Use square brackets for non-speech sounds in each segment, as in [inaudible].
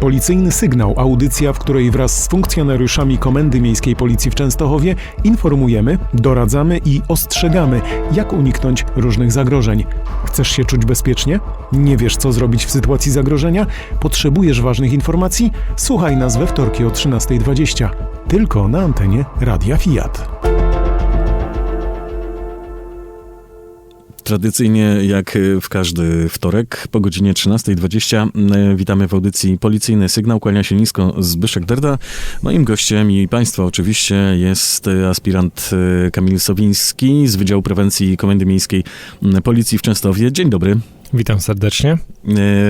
Policyjny sygnał, audycja, w której wraz z funkcjonariuszami Komendy Miejskiej Policji w Częstochowie informujemy, doradzamy i ostrzegamy, jak uniknąć różnych zagrożeń. Chcesz się czuć bezpiecznie? Nie wiesz, co zrobić w sytuacji zagrożenia? Potrzebujesz ważnych informacji? Słuchaj nas we wtorki o 13.20. Tylko na antenie Radia Fiat. Tradycyjnie, jak w każdy wtorek po godzinie 13.20 witamy w audycji Policyjny Sygnał. Kłania się nisko Zbyszek Derda. Moim gościem i Państwa oczywiście jest aspirant Kamil Sowiński z Wydziału Prewencji Komendy Miejskiej Policji w Częstochowie. Dzień dobry. Witam serdecznie.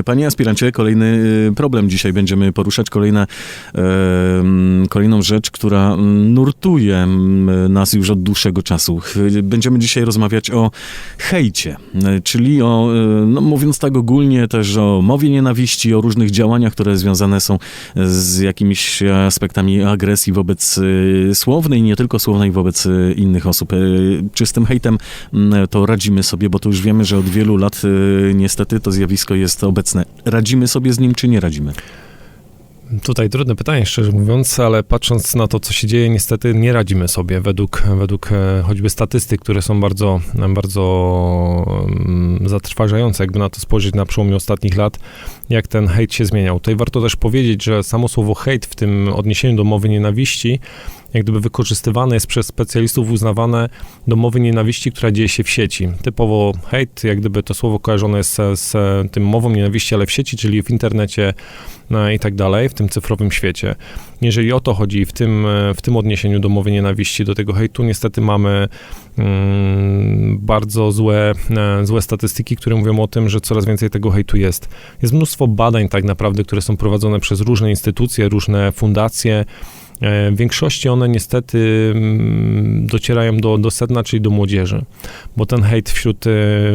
Panie aspirancie, kolejny problem dzisiaj będziemy poruszać, kolejna, kolejną rzecz, która nurtuje nas już od dłuższego czasu. Będziemy dzisiaj rozmawiać o hejcie, czyli o, no mówiąc tak ogólnie, też o mowie nienawiści, o różnych działaniach, które związane są z jakimiś aspektami agresji wobec słownej, nie tylko słownej, wobec innych osób. Czy z tym hejtem to radzimy sobie, bo to już wiemy, że od wielu lat niestety to zjawisko jest obecne. Radzimy sobie z nim, czy nie radzimy? Tutaj trudne pytanie, szczerze mówiąc, ale patrząc na to, co się dzieje, niestety nie radzimy sobie według, według choćby statystyk, które są bardzo, bardzo zatrważające, jakby na to spojrzeć na przełomie ostatnich lat, jak ten hejt się zmieniał. Tutaj warto też powiedzieć, że samo słowo hejt w tym odniesieniu do mowy nienawiści jak gdyby wykorzystywane jest przez specjalistów uznawane do mowy nienawiści, która dzieje się w sieci. Typowo hate, jak gdyby to słowo kojarzone jest z, z tym mową nienawiści, ale w sieci, czyli w internecie no i tak dalej, w tym cyfrowym świecie. Jeżeli o to chodzi w tym, w tym odniesieniu do mowy nienawiści, do tego hejtu, niestety mamy mm, bardzo złe, e, złe statystyki, które mówią o tym, że coraz więcej tego hejtu jest. Jest mnóstwo badań tak naprawdę, które są prowadzone przez różne instytucje, różne fundacje, w większości one niestety mm, docierają do, do sedna, czyli do młodzieży, bo ten hejt wśród e,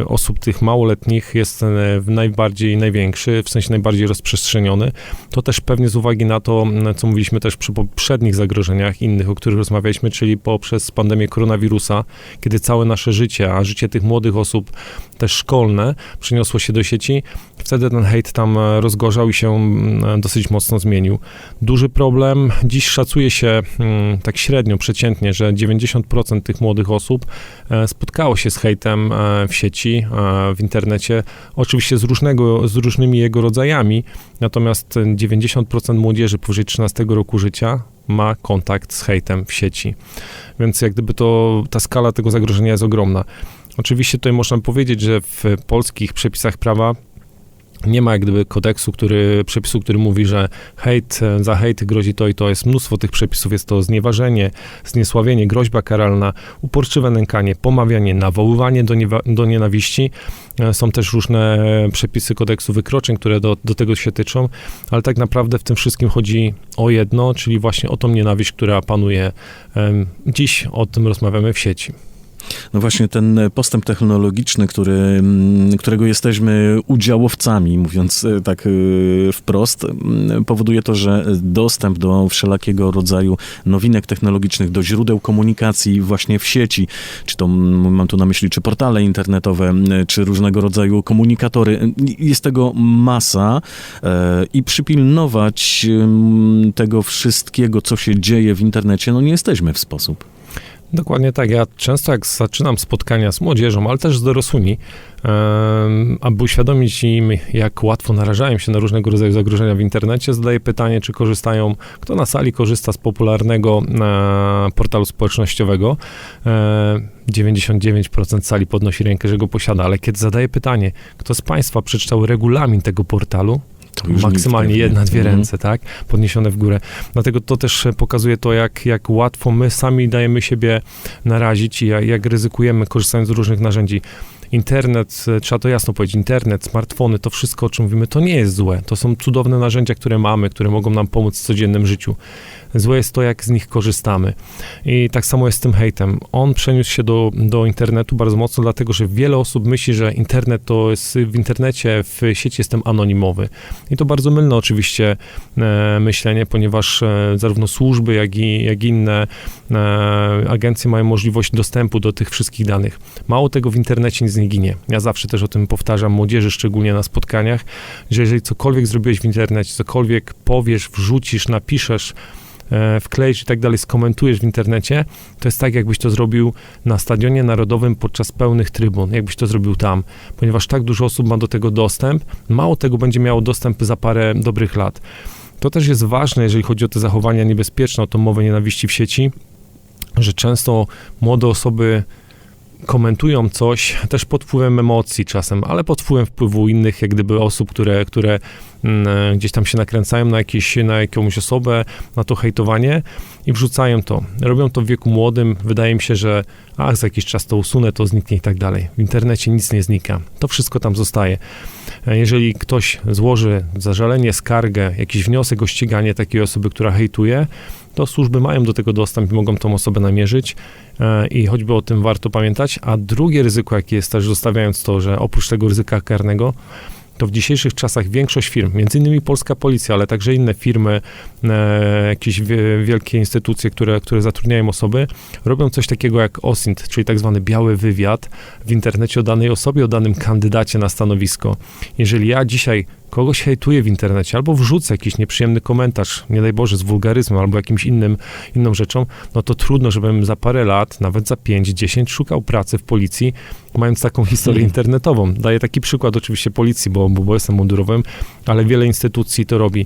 osób tych małoletnich jest e, najbardziej, największy, w sensie najbardziej rozprzestrzeniony. To też pewnie z uwagi na to, co mówiliśmy też przy poprzednich zagrożeniach innych, o których rozmawialiśmy, czyli poprzez pandemię koronawirusa, kiedy całe nasze życie, a życie tych młodych osób, też szkolne, przeniosło się do sieci, wtedy ten hejt tam e, rozgorzał i się dosyć mocno zmienił. Duży problem, dziś szacuję szacuje się mm, tak średnio, przeciętnie, że 90% tych młodych osób e, spotkało się z hejtem e, w sieci, e, w internecie, oczywiście z, różnego, z różnymi jego rodzajami, natomiast 90% młodzieży powyżej 13 roku życia ma kontakt z hejtem w sieci. Więc jak gdyby to, ta skala tego zagrożenia jest ogromna. Oczywiście tutaj można powiedzieć, że w polskich przepisach prawa nie ma jak gdyby kodeksu, który, przepisu, który mówi, że hejt, za hejt grozi to i to. Jest mnóstwo tych przepisów. Jest to znieważenie, zniesławienie, groźba karalna, uporczywe nękanie, pomawianie, nawoływanie do, do nienawiści. E, są też różne przepisy kodeksu wykroczeń, które do, do tego się tyczą, ale tak naprawdę w tym wszystkim chodzi o jedno, czyli właśnie o tą nienawiść, która panuje. Dziś o tym rozmawiamy w sieci. No właśnie ten postęp technologiczny, który, mm, którego jesteśmy udziałowcami, mówiąc e, tak e, wprost, powoduje to, że dostęp do wszelakiego rodzaju nowinek technologicznych, do źródeł komunikacji właśnie w sieci, czy to mam tu na myśli, czy portale internetowe, czy różnego rodzaju komunikatory, jest tego masa e, i przypilnować tego wszystkiego, co się dzieje w internecie, no nie jesteśmy w sposób. Dokładnie tak. Ja często jak zaczynam spotkania z młodzieżą, ale też z dorosłymi, aby uświadomić im, jak łatwo narażają się na różnego rodzaju zagrożenia w internecie, zadaję pytanie, czy korzystają, kto na sali korzysta z popularnego e, portalu społecznościowego. 99% e, sali podnosi rękę, że go posiada, ale kiedy zadaję pytanie, kto z Państwa przeczytał regulamin tego portalu, maksymalnie jedna, dwie mhm. ręce, tak, podniesione w górę. Dlatego to też pokazuje to, jak, jak łatwo my sami dajemy siebie narazić i jak, jak ryzykujemy korzystając z różnych narzędzi internet, trzeba to jasno powiedzieć, internet, smartfony, to wszystko, o czym mówimy, to nie jest złe. To są cudowne narzędzia, które mamy, które mogą nam pomóc w codziennym życiu. Złe jest to, jak z nich korzystamy. I tak samo jest z tym hejtem. On przeniósł się do, do internetu bardzo mocno, dlatego że wiele osób myśli, że internet to jest w internecie, w sieci jestem anonimowy. I to bardzo mylne oczywiście e, myślenie, ponieważ e, zarówno służby, jak i, jak inne e, agencje mają możliwość dostępu do tych wszystkich danych. Mało tego w internecie nic z niej ginie. Ja zawsze też o tym powtarzam młodzieży, szczególnie na spotkaniach, że jeżeli cokolwiek zrobiłeś w internecie, cokolwiek powiesz, wrzucisz, napiszesz, e, wkleisz i tak dalej, skomentujesz w internecie, to jest tak, jakbyś to zrobił na Stadionie Narodowym podczas pełnych trybun, jakbyś to zrobił tam, ponieważ tak dużo osób ma do tego dostęp, mało tego będzie miało dostęp za parę dobrych lat. To też jest ważne, jeżeli chodzi o te zachowania niebezpieczne, o tą mowę nienawiści w sieci, że często młode osoby komentują coś też pod wpływem emocji czasem, ale pod wpływem wpływu innych, jak gdyby osób, które, które mm, gdzieś tam się nakręcają na, jakieś, na jakąś osobę, na to hejtowanie i wrzucają to. Robią to w wieku młodym. Wydaje mi się, że ach, za jakiś czas to usunę, to zniknie i tak dalej. W internecie nic nie znika. To wszystko tam zostaje. E, Jeżeli ktoś złoży zażalenie, skargę, jakiś wniosek o ściganie takiej osoby, która hejtuje, to służby mają do tego dostęp i mogą tą osobę namierzyć e, i choćby o tym warto pamiętać. A drugie ryzyko, jakie jest też zostawiając to, że oprócz tego ryzyka karnego, to w dzisiejszych czasach większość firm, między innymi polska policja, ale także inne firmy, e, jakieś wie, wielkie instytucje, które, które zatrudniają osoby, robią coś takiego jak OSINT, czyli tak zwany biały wywiad w internecie o danej osobie, o danym kandydacie na stanowisko. Jeżeli ja dzisiaj kogoś hejtuję w internecie albo wrzucę jakiś nieprzyjemny komentarz, nie daj Boże, z wulgaryzmem albo jakimś innym, inną rzeczą, no to trudno, żebym za parę lat, nawet za 5, 10 szukał pracy w policji, mając taką historię Hmm. internetową. Daję taki przykład oczywiście policji, bo, bo jestem mundurowym, ale wiele instytucji to robi.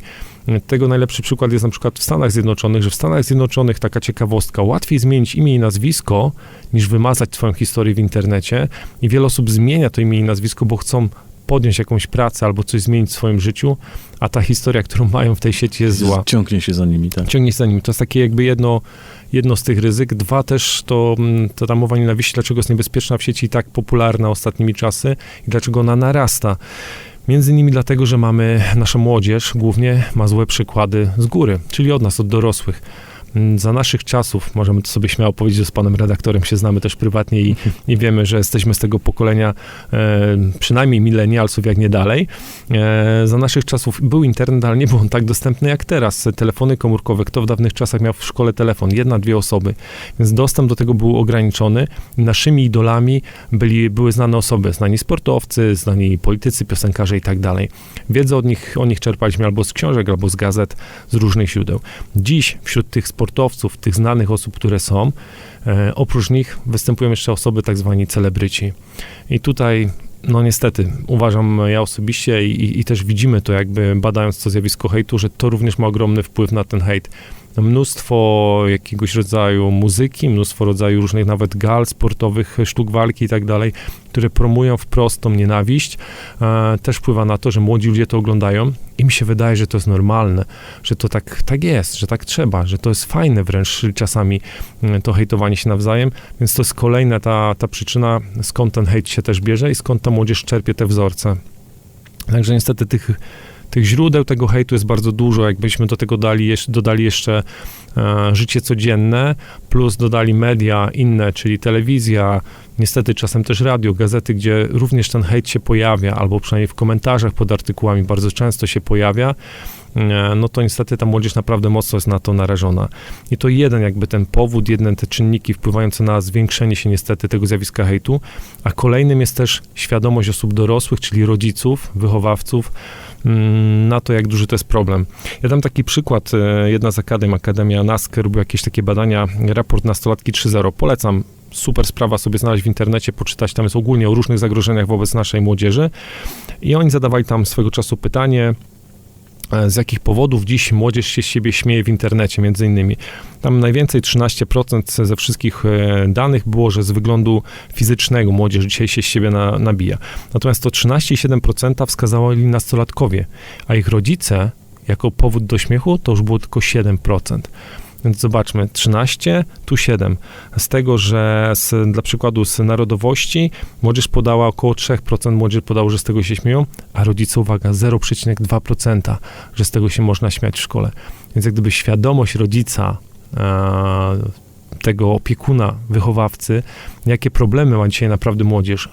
Tego najlepszy przykład jest na przykład w Stanach Zjednoczonych, że w Stanach Zjednoczonych taka ciekawostka, łatwiej zmienić imię i nazwisko, niż wymazać twoją historię w internecie i wiele osób zmienia to imię i nazwisko, bo chcą podjąć jakąś pracę albo coś zmienić w swoim życiu, a ta historia, którą [laughs] mają w tej sieci jest zła. Ciągnie się za nimi, tak. Ciągnie za nim. To jest takie jakby jedno, jedno z tych ryzyk. Dwa też to, mm, to ta mowa nienawiści, dlaczego jest niebezpieczna w sieci i tak popularna ostatnimi czasy i dlaczego ona narasta. Między innymi dlatego, że mamy, nasza młodzież głównie ma złe przykłady z góry, czyli od nas, od dorosłych. Mm, Za naszych czasów, możemy to sobie śmiało powiedzieć, że z panem redaktorem się znamy też prywatnie i, i wiemy, że jesteśmy z tego pokolenia e, przynajmniej milenialsów, jak nie dalej. E, za naszych czasów był internet, ale nie był on tak dostępny jak teraz. Telefony komórkowe, kto w dawnych czasach miał w szkole telefon? Jedna, dwie osoby. Więc dostęp do tego był ograniczony. Naszymi idolami byli, były znane osoby, znani sportowcy, znani politycy, piosenkarze i tak dalej. Wiedzę od nich, o nich czerpaliśmy albo z książek, albo z gazet, z różnych źródeł. Dziś wśród tych sportowców, tych znanych osób, które są, e, oprócz nich występują jeszcze osoby tak zwani celebryci. I tutaj no niestety, uważam ja osobiście i, i też widzimy to jakby badając to zjawisko hejtu, że to również ma ogromny wpływ na ten hejt. Mnóstwo jakiegoś rodzaju muzyki, mnóstwo rodzaju różnych nawet gal sportowych, sztuk walki i tak dalej, które promują wprost tą nienawiść, e, też wpływa na to, że młodzi ludzie to oglądają i mi się wydaje, że to jest normalne, że to tak, tak jest, że tak trzeba, że to jest fajne wręcz czasami e, to hejtowanie się nawzajem, więc to jest kolejna ta, ta przyczyna, skąd ten hejt się też bierze i skąd ta młodzież czerpie te wzorce. Także niestety tych, tych źródeł tego hejtu jest bardzo dużo. Jakbyśmy do tego dali, jeszcze- dodali jeszcze e, życie codzienne, plus dodali media inne, czyli telewizja, niestety czasem też radio, gazety, gdzie również ten hejt się pojawia, albo przynajmniej w komentarzach pod artykułami bardzo często się pojawia, e, no to niestety ta młodzież naprawdę mocno jest na to narażona. I to jeden jakby ten powód, jeden te czynniki wpływające na zwiększenie się niestety tego zjawiska hejtu, a kolejnym jest też świadomość osób dorosłych, czyli rodziców, wychowawców, na to, jak duży to jest problem. Ja dam taki przykład, e, jedna z akademii, Akademia NASK robiła jakieś takie badania, raport nastolatki 3.0, polecam, super sprawa sobie znaleźć w internecie, poczytać, tam jest ogólnie o różnych zagrożeniach wobec naszej młodzieży i oni zadawali tam swego czasu pytanie, z jakich powodów dziś młodzież się z siebie śmieje w internecie, między innymi. Tam najwięcej, 13% ze wszystkich e, danych było, że z wyglądu fizycznego młodzież dzisiaj się z siebie na, nabija. Natomiast to 13,7% wskazali nastolatkowie, a ich rodzice jako powód do śmiechu to już było tylko 7%. Więc zobaczmy, 13, tu 7. Z tego, że z, dla przykładu z narodowości młodzież podała około 3%, młodzież podało, że z tego się śmieją, a rodzice, uwaga, 0,2%, że z tego się można śmiać w szkole. Więc jak gdyby świadomość rodzica, e, tego opiekuna, wychowawcy, jakie problemy ma dzisiaj naprawdę młodzież,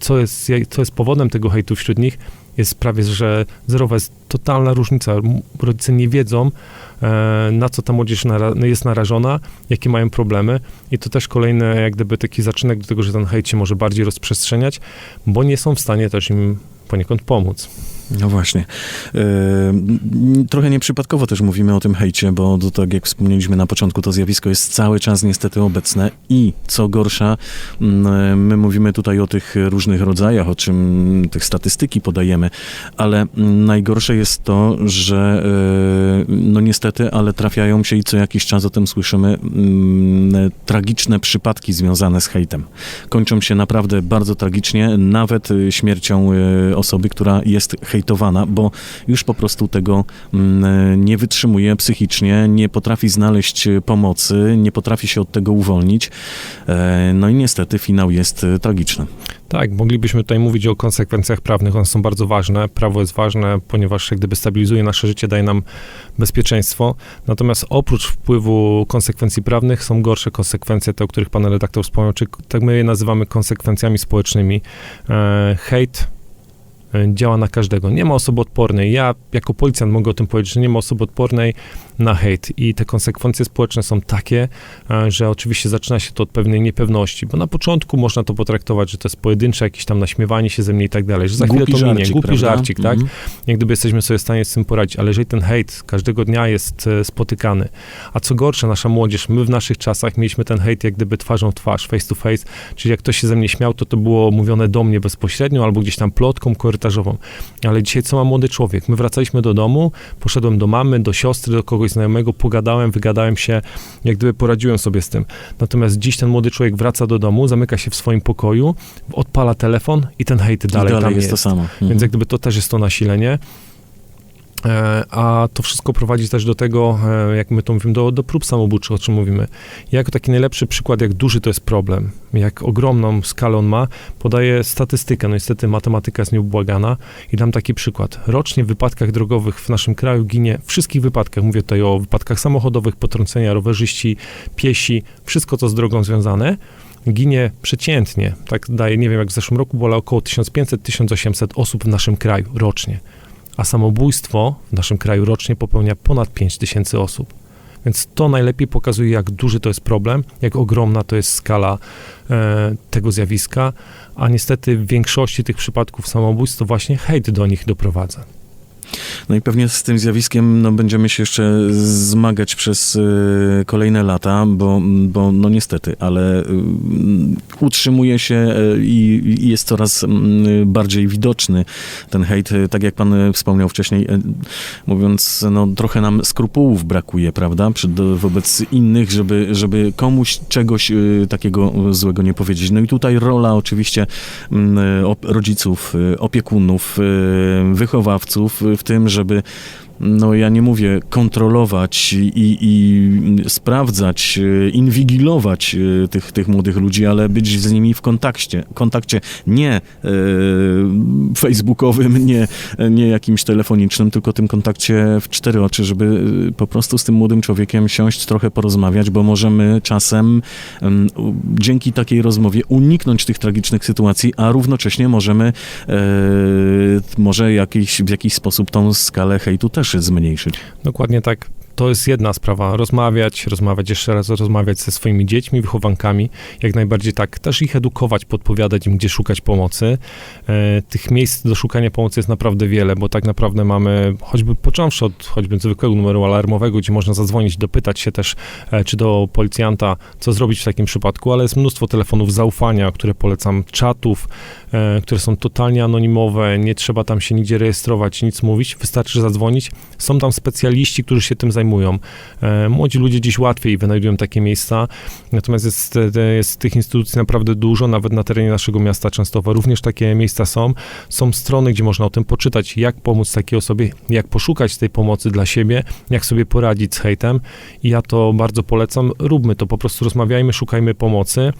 co jest, co jest powodem tego hejtu wśród nich, jest prawie, że zerowa, jest totalna różnica. Rodzice nie wiedzą, na co ta młodzież jest narażona, jakie mają problemy i to też kolejny jak gdyby taki zaczynek do tego, że ten hejt się może bardziej rozprzestrzeniać, bo nie są w stanie też im poniekąd pomóc. No właśnie. M, trochę nieprzypadkowo też mówimy o tym hejcie, bo to, tak jak wspomnieliśmy na początku, to zjawisko jest cały czas niestety obecne i co gorsza, m, my mówimy tutaj o tych różnych rodzajach, o czym tych statystyki podajemy, ale najgorsze jest to, że e, no niestety, ale trafiają się i co jakiś czas o tym słyszymy m, tragiczne przypadki związane z hejtem. Kończą się naprawdę bardzo tragicznie, nawet śmiercią e, osoby, która jest hejtowana, bo już po prostu tego mm, nie wytrzymuje psychicznie, nie potrafi znaleźć e, pomocy, nie potrafi się od tego uwolnić. E, No i niestety finał jest e, tragiczny. Tak, moglibyśmy tutaj mówić o konsekwencjach prawnych, one są bardzo ważne. Prawo jest ważne, ponieważ jak gdyby stabilizuje nasze życie, daje nam bezpieczeństwo. Natomiast oprócz wpływu konsekwencji prawnych są gorsze konsekwencje, te, o których pan redaktor wspomniał, czy tak my je nazywamy konsekwencjami społecznymi. E, hejt działa na każdego. Nie ma osoby odpornej. Ja jako policjant mogę o tym powiedzieć, że nie ma osoby odpornej na hejt i te konsekwencje społeczne są takie, e, że oczywiście zaczyna się to od pewnej niepewności, bo na początku można to potraktować, że to jest pojedyncze jakieś tam naśmiewanie się ze mnie i tak dalej, że za chwilę Głupi to minie, żarcik, głupi prawda? żarcik, tak? Mhm. Jak gdyby jesteśmy sobie w stanie z tym poradzić, ale jeżeli ten hejt każdego dnia jest e, spotykany, a co gorsze, nasza młodzież, my w naszych czasach mieliśmy ten hejt jak gdyby twarzą w twarz, face to face, czyli jak ktoś się ze mnie śmiał, to to było mówione do mnie bezpośrednio albo gdzieś tam plotką korytarzową. Ale dzisiaj co ma młody człowiek? My wracaliśmy do domu, poszedłem do mamy, do siostry, do kogoś znajomego, pogadałem, wygadałem się, jak gdyby poradziłem sobie z tym. Natomiast dziś ten młody człowiek wraca do domu, zamyka się w swoim pokoju, odpala telefon i ten hejt I dalej, dalej tam jest to samo. Mhm. więc jak gdyby to też jest to nasilenie. E, A to wszystko prowadzi też do tego, e, jak my to mówimy, do, do prób samobójczych, o czym mówimy. Ja jako taki najlepszy przykład, jak duży to jest problem, jak ogromną skalę on ma, podaję statystykę. No niestety matematyka jest nieubłagana i dam taki przykład. Rocznie w wypadkach drogowych w naszym kraju ginie, wszystkich wypadkach, mówię tutaj o wypadkach samochodowych, potrącenia, rowerzyści, piesi, wszystko co z drogą związane, ginie przeciętnie, tak daje, nie wiem, jak w zeszłym roku było ale około 1500-1800 osób w naszym kraju rocznie, a samobójstwo w naszym kraju rocznie popełnia ponad 5000 osób. Więc to najlepiej pokazuje, jak duży to jest problem, jak ogromna to jest skala e, tego zjawiska, a niestety w większości tych przypadków samobójstw to właśnie hejt do nich doprowadza. No i pewnie z tym zjawiskiem no, będziemy się jeszcze zmagać przez y, kolejne lata, bo, bo no niestety, ale y, utrzymuje się y, i jest coraz mm, bardziej widoczny ten hejt. Y, Tak jak pan y, wspomniał wcześniej, y, mówiąc, no trochę nam skrupułów brakuje, prawda, wobec innych, żeby, żeby komuś czegoś y, takiego złego nie powiedzieć. No i tutaj rola oczywiście mm, rodziców, y, opiekunów, y, wychowawców y, w tym, żeby no ja nie mówię kontrolować i, i sprawdzać, y, inwigilować y, tych, tych młodych ludzi, ale być z nimi w kontakcie, kontakcie nie y, facebookowym, nie, nie jakimś telefonicznym, tylko tym kontakcie w cztery oczy, żeby y, po prostu z tym młodym człowiekiem siąść, trochę porozmawiać, bo możemy czasem u- dzięki takiej rozmowie uniknąć tych tragicznych sytuacji, a równocześnie możemy e, może jakiś, w jakiś sposób tą skalę hejtu też zmniejszyć. Dokładnie tak. To jest jedna sprawa. Rozmawiać, rozmawiać jeszcze raz, rozmawiać ze swoimi dziećmi, wychowankami. Jak najbardziej tak. Też ich edukować, podpowiadać im, gdzie szukać pomocy. E, tych miejsc do szukania pomocy jest naprawdę wiele, bo tak naprawdę mamy, choćby począwszy od choćby zwykłego numeru alarmowego, gdzie można zadzwonić, dopytać się też, e, czy do policjanta, co zrobić w takim przypadku, ale jest mnóstwo telefonów zaufania, które polecam, czatów, które są totalnie anonimowe, nie trzeba tam się nigdzie rejestrować, nic mówić, wystarczy zadzwonić. Są tam specjaliści, którzy się tym zajmują. E, Młodzi ludzie dziś łatwiej wynajdują takie miejsca, natomiast jest, e, jest tych instytucji naprawdę dużo, nawet na terenie naszego miasta Częstochowa również takie miejsca są. Są strony, gdzie można o tym poczytać, jak pomóc takiej osobie, jak poszukać tej pomocy dla siebie, jak sobie poradzić z hejtem i ja to bardzo polecam. Róbmy to, po prostu rozmawiajmy, szukajmy pomocy.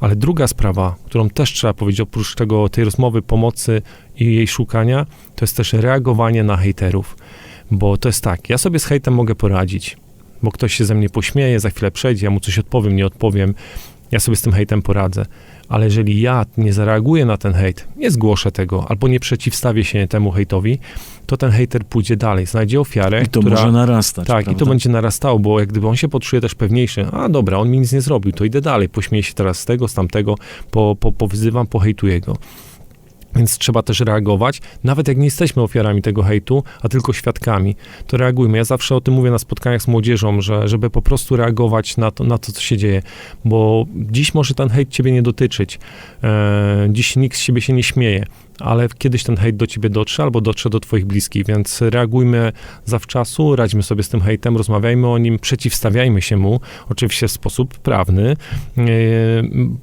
Ale druga sprawa, którą też trzeba powiedzieć, oprócz tego, tej rozmowy, pomocy i jej szukania, to jest też reagowanie na hejterów. Bo to jest tak, ja sobie z hejtem mogę poradzić, bo ktoś się ze mnie pośmieje, za chwilę przejdzie, ja mu coś odpowiem, nie odpowiem, ja sobie z tym hejtem poradzę. Ale jeżeli ja nie zareaguję na ten hejt, nie zgłoszę tego albo nie przeciwstawię się temu hejtowi, to ten hejter pójdzie dalej, znajdzie ofiarę, I to która... może narastać. Tak, i prawda? to będzie narastało, bo jak gdyby on się poczuje też pewniejszy, a dobra, on mi nic nie zrobił, to idę dalej, pośmieję się teraz z tego, z tamtego, po, po, powyzywam, pohejtuję go. Więc trzeba też reagować, nawet jak nie jesteśmy ofiarami tego hejtu, a tylko świadkami, to reagujmy. Ja zawsze o tym mówię na spotkaniach z młodzieżą, że, żeby po prostu reagować na to, na to, co się dzieje, bo dziś może ten hejt ciebie nie dotyczyć, e, dziś nikt z siebie się nie śmieje, ale kiedyś ten hejt do ciebie dotrze albo dotrze do twoich bliskich, więc reagujmy zawczasu, radźmy sobie z tym hejtem, rozmawiajmy o nim, przeciwstawiajmy się mu, oczywiście w sposób prawny, e,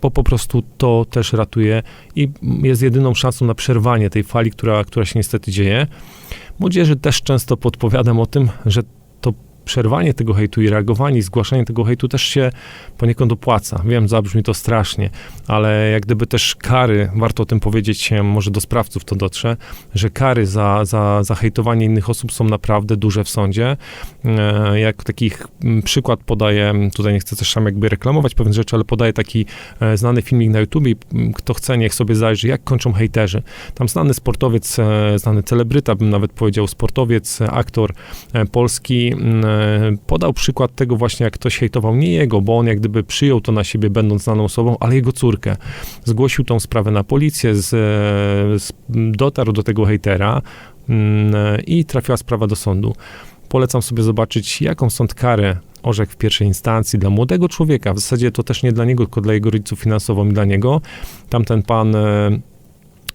bo po prostu to też ratuje i jest jedyną szansą na przerwanie tej fali, która, która się niestety dzieje. Młodzieży też często podpowiadam o tym, że przerwanie tego hejtu i reagowanie zgłaszanie tego hejtu też się poniekąd opłaca. Wiem, zabrzmi to strasznie, ale jak gdyby też kary, warto o tym powiedzieć, może do sprawców to dotrze, że kary za, za, za hejtowanie innych osób są naprawdę duże w sądzie. E, Jak takich przykład podaję, tutaj nie chcę też sam jakby reklamować pewnych rzeczy, ale podaję taki e, znany filmik na YouTubie, kto chce, niech sobie zajrzy, jak kończą hejterzy. Tam znany sportowiec, e, znany celebryta, bym nawet powiedział sportowiec, aktor polski podał przykład tego właśnie, jak ktoś hejtował nie jego, bo on jak gdyby przyjął to na siebie, będąc znaną osobą, ale jego córkę. Zgłosił tą sprawę na policję, z, z, dotarł do tego hejtera mm, i trafiła sprawa do sądu. Polecam sobie zobaczyć, jaką sąd karę orzekł w pierwszej instancji dla młodego człowieka. W zasadzie to też nie dla niego, tylko dla jego rodziców finansową i dla niego. Tamten pan e,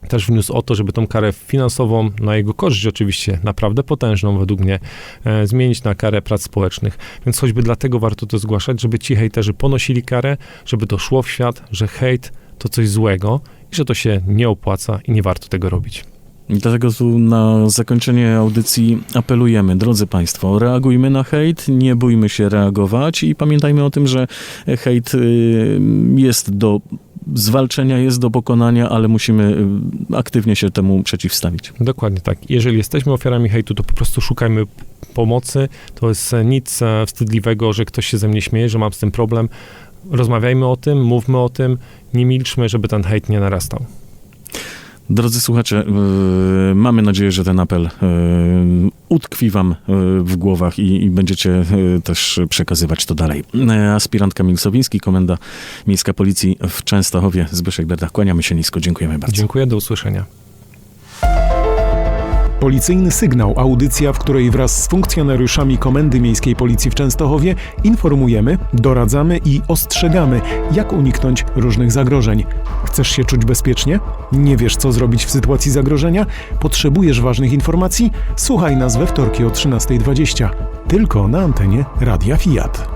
też wniósł o to, żeby tą karę finansową, na jego korzyść oczywiście, naprawdę potężną według mnie, e, zmienić na karę prac społecznych. Więc choćby dlatego warto to zgłaszać, żeby ci hejterzy ponosili karę, żeby to szło w świat, że hejt to coś złego i że to się nie opłaca i nie warto tego robić. Dlatego tu na zakończenie audycji apelujemy, drodzy Państwo, reagujmy na hejt, nie bójmy się reagować i pamiętajmy o tym, że hejt y, jest do zwalczenia, jest do pokonania, ale musimy y, aktywnie się temu przeciwstawić. Dokładnie tak. Jeżeli jesteśmy ofiarami hejtu, to po prostu szukajmy pomocy. To jest e, nic e, wstydliwego, że ktoś się ze mnie śmieje, że mam z tym problem. Rozmawiajmy o tym, mówmy o tym, nie milczmy, żeby ten hejt nie narastał. Drodzy słuchacze, y, mamy nadzieję, że ten apel y, utkwi wam y, w głowach i, i będziecie y, też przekazywać to dalej. Y, Aspirant Kamil Sowiński, Komenda Miejska Policji w Częstochowie, Zbyszek Berda. Kłaniamy się nisko, dziękujemy bardzo. Dziękuję, do usłyszenia. Policyjny sygnał, audycja, w której wraz z funkcjonariuszami Komendy Miejskiej Policji w Częstochowie informujemy, doradzamy i ostrzegamy, jak uniknąć różnych zagrożeń. Chcesz się czuć bezpiecznie? Nie wiesz, co zrobić w sytuacji zagrożenia? Potrzebujesz ważnych informacji? Słuchaj nas we wtorki o 13.20. Tylko na antenie Radia Fiat.